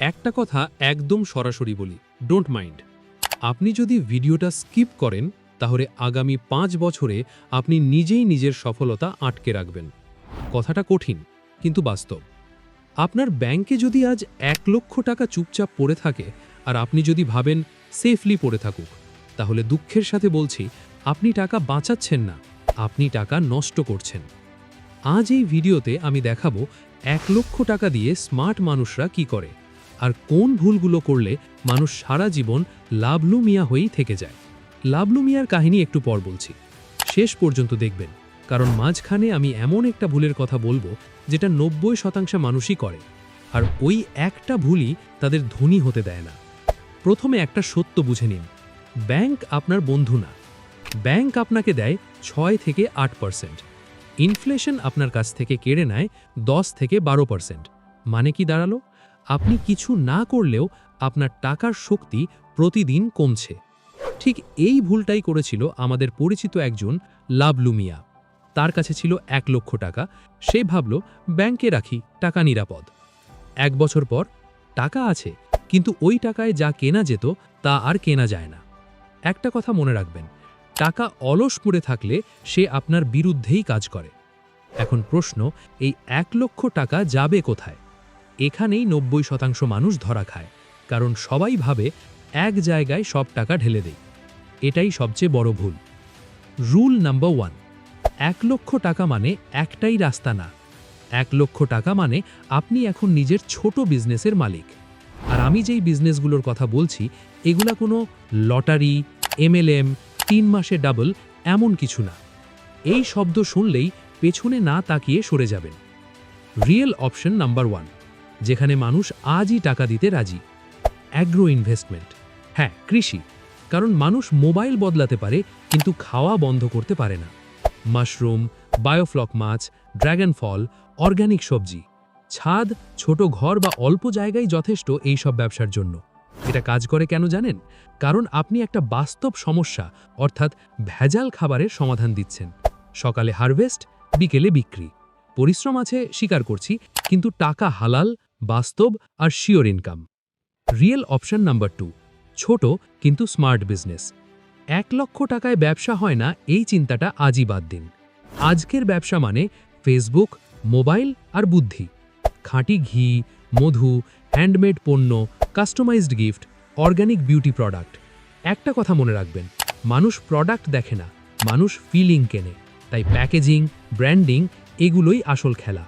একটা কথা একদম সরাসরি বলি ডোন্ট মাইন্ড আপনি যদি ভিডিওটা স্কিপ করেন, তাহলে আগামী পাঁচ বছরে আপনি নিজেই নিজের সফলতা আটকে রাখবেন। কথাটা কঠিন, কিন্তু বাস্তব। আপনার ব্যাংকে যদি আজ এক লক্ষ টাকা চুপচাপ পড়ে থাকে, আর আপনি যদি ভাবেন সেফলি পড়ে থাকুক, তাহলে দুঃখের সাথে বলছি, আপনি টাকা বাঁচাচ্ছেন না, আপনি টাকা নষ্ট করছেন। আজ এই ভিডিওতে আমি দেখাবো এক লক্ষ টাকা দিয়ে স্মার্ট মানুষরা কি করে। আর কোন ভুলগুলো করলে মানুষ সারা জীবন লাভলু মিয়া হয়েই থেকে যায়। লাভলু মিয়ার কাহিনী একটু পর বলছি। শেষ পর্যন্ত দেখবেন, কারণ মাঝখানে আমি এমন একটা ভুলের কথা বলব যেটা নব্বই শতাংশ মানুষই করে, আর ওই একটা ভুলই তাদের ধনী হতে দেয় না। প্রথমে একটা সত্য বুঝে নিন, ব্যাংক আপনার বন্ধু না। ব্যাংক আপনাকে দেয় ছয় থেকে আট পার্সেন্ট। ইনফ্লেশন আপনার কাছ থেকে কেড়ে নেয় দশ থেকে বারো পার্সেন্ট। মানে কি দাঁড়াল? আপনি কিছু না করলেও আপনার টাকার শক্তি প্রতিদিন কমছে। ঠিক এই ভুলটাই করেছিল আমাদের পরিচিত একজন লাভলু মিয়া তার কাছে ছিল এক লক্ষ টাকা। সে ভাবল, ব্যাংকে রাখি, টাকা নিরাপদ। এক বছর পর, টাকা আছে, কিন্তু ওই টাকায় যা কেনা যেত, তা আর কেনা যায় না। একটা কথা মনে রাখবেন, টাকা অলস পড়ে থাকলে সে আপনার বিরুদ্ধেই কাজ করে। এখন প্রশ্ন, এই এক লক্ষ টাকা যাবে কোথায়? এখানেই নব্বই শতাংশ মানুষ ধরা খায়, কারণ সবাই ভাবে এক জায়গায় সব টাকা ঢেলে দেয় এটাই সবচেয়ে বড় ভুল। রুল নাম্বার ওয়ান, এক লক্ষ টাকা মানে একটাই রাস্তা না। এক লক্ষ টাকা মানে আপনি এখন নিজের ছোট বিজনেসের মালিক। আর আমি যেই বিজনেসগুলোর কথা বলছি, এগুলা কোনো লটারি, এমএলএম, তিন মাসে ডাবল এমন কিছু না। এই শব্দ শুনলেই পেছনে না তাকিয়ে সরে যাবেন। রিয়েল অপশন নাম্বার ওয়ান যেখানে মানুষ আজই টাকা দিতে রাজি। Agro investment. হ্যাঁ কৃষি। কারণ মানুষ মোবাইল বদলাতে পারে, কিন্তু খাওয়া বন্ধ করতে পারে না। মাশরুম, বায়োফ্লক মাছ ড্র্যাগন ফল অর্গ্যানিক সবজি। ছাদ, ছোট ঘর বা অল্প জায়গায় যথেষ্ট এই সব ব্যবসার জন্য। এটা কাজ করে কেন জানেন? কারণ আপনি একটা বাস্তব সমস্যা, অর্থাৎ ভেজাল খাবারের সমাধান দিচ্ছেন। সকালে হারভেস্ট, বিকেলে বিক্রি। পরিশ্রম আছে, স্বীকার করছি, কিন্তু টাকা হালাল, বাস্তব আর sure income. Real option number two, ছোট কিন্তু স্মার্ট বিজনেস। এক লক্ষ টাকায় ব্যবসা হয় না, এই চিন্তাটা আজই বাদ দিন। আজকের ব্যবসা মানে ফেসবুক, মোবাইল আর বুদ্ধি। খাঁটি ঘি, মধু, হ্যান্ডমেড পণ্য, customized gift organic beauty product. একটা কথা মনে রাখবেন, মানুষ প্রোডাক্ট দেখে না, মানুষ ফিলিং কেনে। তাই প্যাকেজিং, ব্র্যান্ডিং এগুলোই আসল খেলা।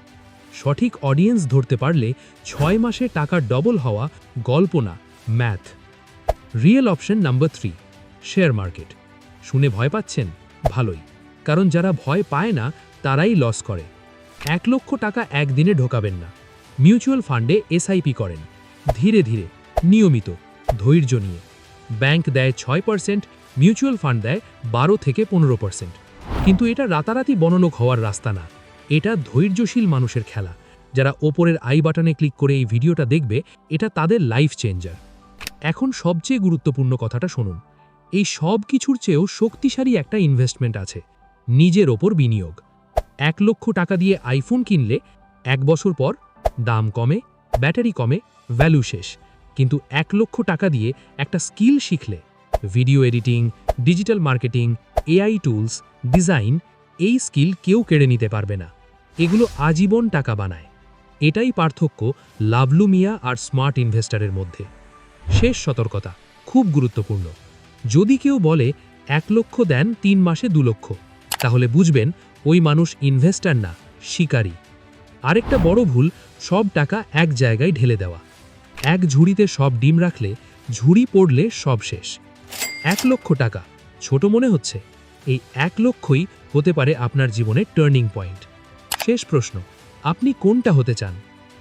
সঠিক অডিয়েন্স ধরতে পারলে ছয় মাসে টাকা ডবল হওয়া গল্প না math real option number three share market শুনে ভয় পাচ্ছেন? ভালোই। কারণ যারা ভয় পায় না, তারাই লস করে। এক লক্ষ টাকা একদিনে ঢোকাবেন না। মিউচুয়াল ফান্ডে এসআইপি করেন। ধীরে ধীরে, নিয়মিত, ধৈর্য নিয়ে। ব্যাংক দেয় ছয় পার্সেন্ট মিউচুয়াল ফান্ড দেয় বারো থেকে পনেরো পার্সেন্ট কিন্তু এটা রাতারাতি বনলোক হওয়ার রাস্তা না। এটা ধৈর্যশীল মানুষের খেলা। যারা ওপরের আই বাটনে ক্লিক করে এই ভিডিওটা দেখবে, এটা তাদের লাইফ চেঞ্জার এখন সবচেয়ে গুরুত্বপূর্ণ কথাটা শুনুন। এই সব কিছুর চেয়েও শক্তিশালী একটা ইনভেস্টমেন্ট আছে, নিজের ওপর বিনিয়োগ। এক লক্ষ টাকা দিয়ে আইফোন কিনলে এক বছর পর দাম কমে, ব্যাটারি কমে ভ্যালু শেষ। কিন্তু এক লক্ষ টাকা দিয়ে একটা স্কিল শিখলে video editing digital marketing AI tools design এই স্কিল কেউ কেড়ে নিতে পারবে না। এগুলো আজীবন টাকা বানায়। এটাই পার্থক্য লাভলু মিয়া আর স্মার্ট ইনভেস্টারের মধ্যে। শেষ সতর্কতা, খুব গুরুত্বপূর্ণ। যদি কেউ বলে, এক লক্ষ দেন, তিন মাসে দু লক্ষ তাহলে বুঝবেন, ওই মানুষ ইনভেস্টার না, শিকারী। আরেকটা বড় ভুল, সব টাকা এক জায়গায় ঢেলে দেওয়া। এক ঝুড়িতে সব ডিম রাখলে, ঝুড়ি পড়লে সব শেষ। এক লক্ষ টাকা, ছোট মনে হচ্ছে। এই এক লক্ষই হতে পারে আপনার জীবনের টার্নিং পয়েন্ট। শেষ প্রশ্ন, আপনি কোনটা হতে চান?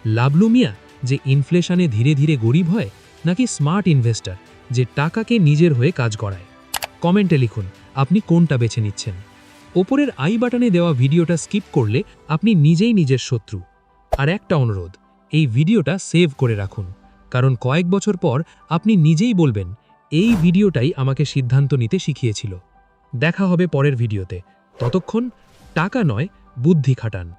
লাভলু মিয়া, যে ইনফ্লেশনে ধীরে ধীরে গরিব হয়, নাকি স্মার্ট ইনভেস্টর যে টাকাকে নিজের হয়ে কাজ করায়? কমেন্টে লিখুন, আপনি কোনটা বেছে নিচ্ছেন? ওপরের আই বাটনে দেওয়া ভিডিওটা স্কিপ করলে আপনি নিজেই নিজের শত্রু। আর একটা অনুরোধ, এই ভিডিওটা সেভ করে রাখুন। কারণ কয়েক বছর পর আপনি নিজেই বলবেন, এই ভিডিওটাই আমাকে সিদ্ধান্ত নিতে শিখিয়েছিল। দেখা হবে পরের ভিডিওতে। ততক্ষণ, টাকা নয় বুদ্ধি খাটান।